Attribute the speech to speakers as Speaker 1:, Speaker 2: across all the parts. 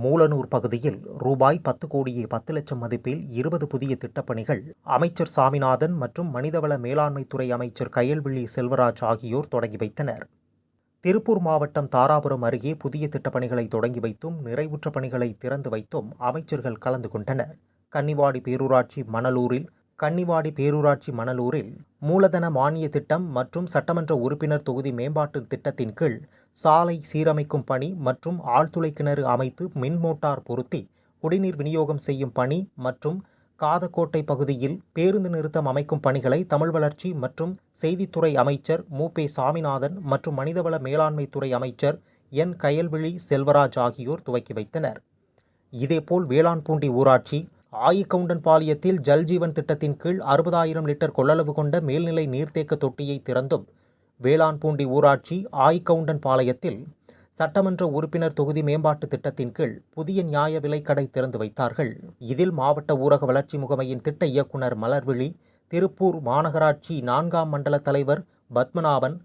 Speaker 1: மூலனூர் பகுதியில் ரூபாய் பத்து கோடியே பத்து லட்சம் மதிப்பில் இருபது புதிய திட்டப்பணிகள் அமைச்சர் சாமிநாதன் மற்றும் மனிதவள மேலாண்மைத்துறை அமைச்சர் கயல்விழி செல்வராஜ் ஆகியோர் தொடங்கி வைத்தனர். திருப்பூர் மாவட்டம் தாராபுரம் அருகே புதிய திட்டப்பணிகளை தொடங்கி வைத்தும் நிறைவுற்ற பணிகளை திறந்து வைத்தும் அமைச்சர்கள் கலந்து கொண்டனர். கன்னிவாடி பேரூராட்சி மணலூரில் கன்னிவாடி பேரூராட்சி மணலூரில் மூலதன மானிய திட்டம் மற்றும் சட்டமன்ற உறுப்பினர் தொகுதி மேம்பாட்டு திட்டத்தின் கீழ் சாலை சீரமைக்கும் பணி மற்றும் ஆழ்துளை கிணறு அமைத்து மின் மோட்டார் பொருத்தி குடிநீர் விநியோகம் செய்யும் பணி மற்றும் காதக்கோட்டை பகுதியில் பேருந்து நிறுத்தம் அமைக்கும் பணிகளை தமிழ் வளர்ச்சி மற்றும் செய்தித்துறை அமைச்சர் மு. பே. சாமிநாதன் மற்றும் மனிதவள மேலாண்மைத்துறை அமைச்சர் என். கயல்விழி செல்வராஜ் ஆகியோர் துவக்கி வைத்தனர். இதேபோல் வேளாண்பூண்டி ஊராட்சி ஆயிக்கவுண்டன் பாளையத்தில் ஜல்ஜீவன் திட்டத்தின் கீழ் அறுபதாயிரம் லிட்டர் கொள்ளளவு கொண்ட மேல்நிலை நீர்த்தேக்க தொட்டியை திறந்தும் வேளாண்பூண்டி ஊராட்சி ஆயிக்கவுண்டன் பாளையத்தில் சட்டமன்ற உறுப்பினர் தொகுதி மேம்பாட்டு திட்டத்தின் கீழ் புதிய நியாய விலைக்கடை திறந்து வைத்தார்கள். இதில் மாவட்ட ஊரக வளர்ச்சி முகமையின் திட்ட இயக்குனர் மலர்விழி திருப்பூர் மாநகராட்சி நான்காம் மண்டல தலைவர் பத்மநாபன்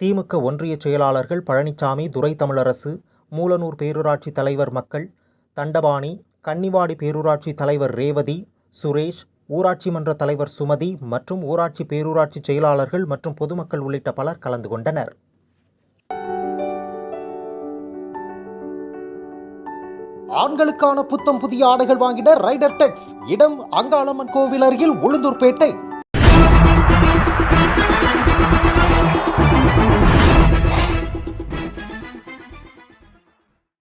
Speaker 1: திமுக ஒன்றிய செயலாளர்கள் பழனிசாமி துரை தமிழரசு மூலனூர் பேரூராட்சி தலைவர் மக்கள் தண்டபாணி கன்னிவாடி பேரூராட்சி தலைவர் ரேவதி சுரேஷ் ஊராட்சி மன்ற தலைவர் சுமதி மற்றும் ஊராட்சி பேரூராட்சி செயலாளர்கள் மற்றும் பொதுமக்கள் உள்ளிட்ட பலர் கலந்து கொண்டனர். ஆண்களுக்கான புத்தம் புதிய ஆடைகள் வாங்கிட ரைடர் டெக்ஸ் இடம் அங்காளம்மன் கோவில் அருகில் உளுந்தூர்பேட்டை.